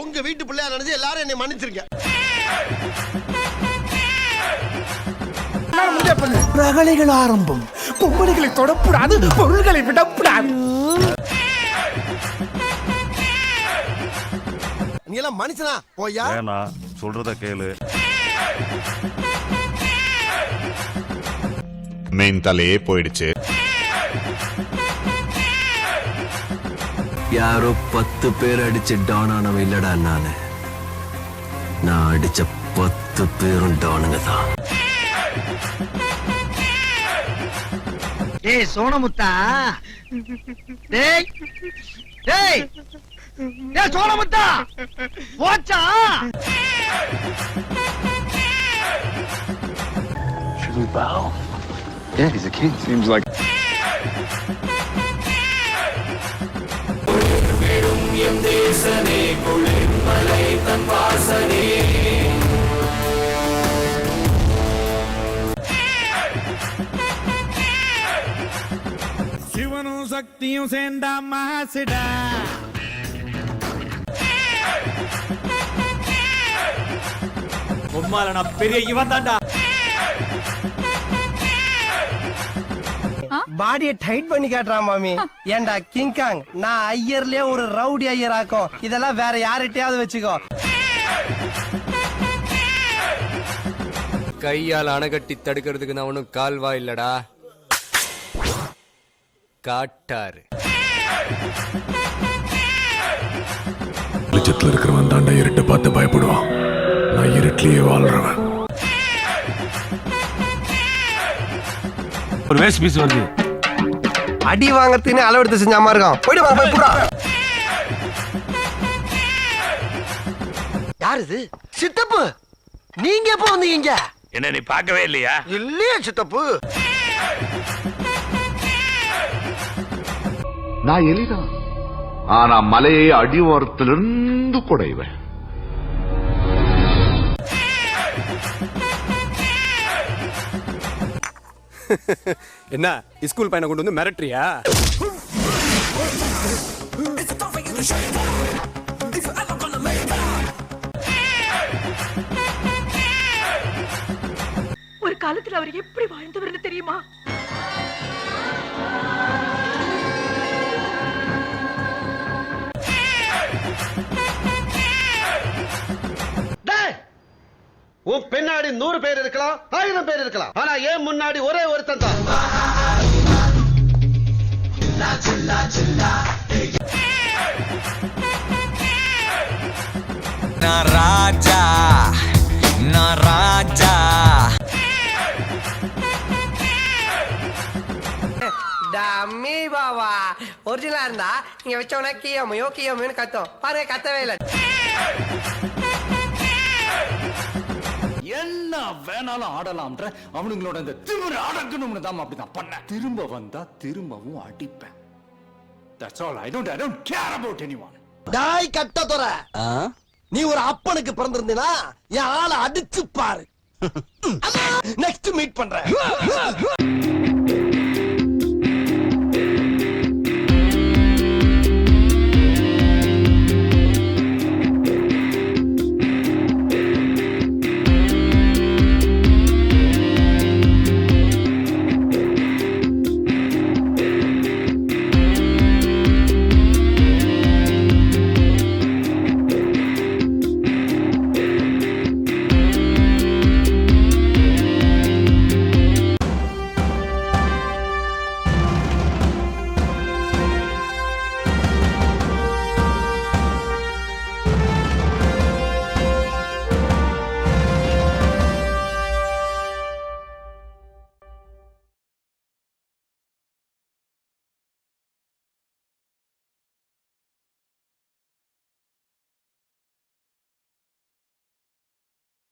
உங்க வீட்டு பிள்ளையா நினைச்சு எல்லாரும் என்னை மன்னிச்சிருங்க. ரகளைகள் ஆரம்பம். பொம்பளைகளை தொடக்கூடாது பொருள்களை விடக்கூடாது நீ எல்லாம் மனுஷனா போயா வேணா சொல்றத கேளு. மெயின் தலையே போயிடுச்சு. யாரோ பத்து பேர் அடிச்சு டான் ஆனவன் இல்லடா நானு. நான் அடிச்ச பத்து பேரும் டானுங்க தான். டேய் சோனமுத்தா. டேய் டேய். டேய் சோனமுத்தா. போச்சா? சிவனும் சக்தியும் சேர்ந்தா மாசிடா உம்மால நான் பெரிய இவன் தான்டா பாடியை டைட் பண்ணி காட்டுறான் மாமி. ஏன்டா கிங்காங் நான் ஐயர்லயே ஒரு ரவுடி ஐயர் ஆக்கும் இதெல்லாம் வேற யார்கிட்டயாவது வச்சுக்கோ. கையால் அணைகட்டி தடுக்கிறதுக்கு நான் ஒன்றும் கால்வா இல்லடா. காட்டாரு வெளிச்சத்துல இருக்கிறவன் தாண்டா இருட்டை பார்த்து பயப்படுவான். நான் இருட்டிலேயே வாழ்றவன். ஒரு வேஸ்ட் பீஸ் வருது. அடி வாங்கறதுன்னு அளவெடுத்து செஞ்சாம இருக்கான் போயிடு வா போய் புடா யார் இது? சித்தப்பு! நீங்க எப்போ வந்தீங்க? என்ன நீ பார்க்கவே இல்லையா? இல்லையே சித்தப்பு. நான் எலிதான். ஆனா மலையை அடிவாரத்திலிருந்து குடைவேன். என்ன ஸ்கூல் பையனை கொண்டு வந்து மிரட்டுறியா? ஒரு காலத்துல அவர் எப்படி வாழ்ந்தவர்னு தெரியுமா? உன் பின்னாடி நூறு பேர் இருக்கலாம் ஆயிரம் பேர் இருக்கலாம். ஆனா ஏன் முன்னாடி ஒரே ஒருத்தன் தான்? நான் ராஜா நான் ராஜா. டம்மி பாவா. ஒரிஜினலா இருந்தா நீங்க வச்சவன கியமையோ கியமையோன்னு கத்தும். பாருங்க கத்தவே இல்லை. என்ன வேணாலும் ஆடலாம்ன்ற அவனுங்களோட இந்த திமிரு அடக்கணும்னு தான் அப்படிதான் பண்ண திரும்ப வந்தா திரும்பவும் அடிப்பேன். That's all. I don't I don't care about anyone. டாய் கட்ட தொற நீ ஒரு அப்பனுக்கு பிறந்திருந்தீனா என் ஆளை அடிச்சு பாரு நெக்ஸ்ட் மீட் பண்றேன்.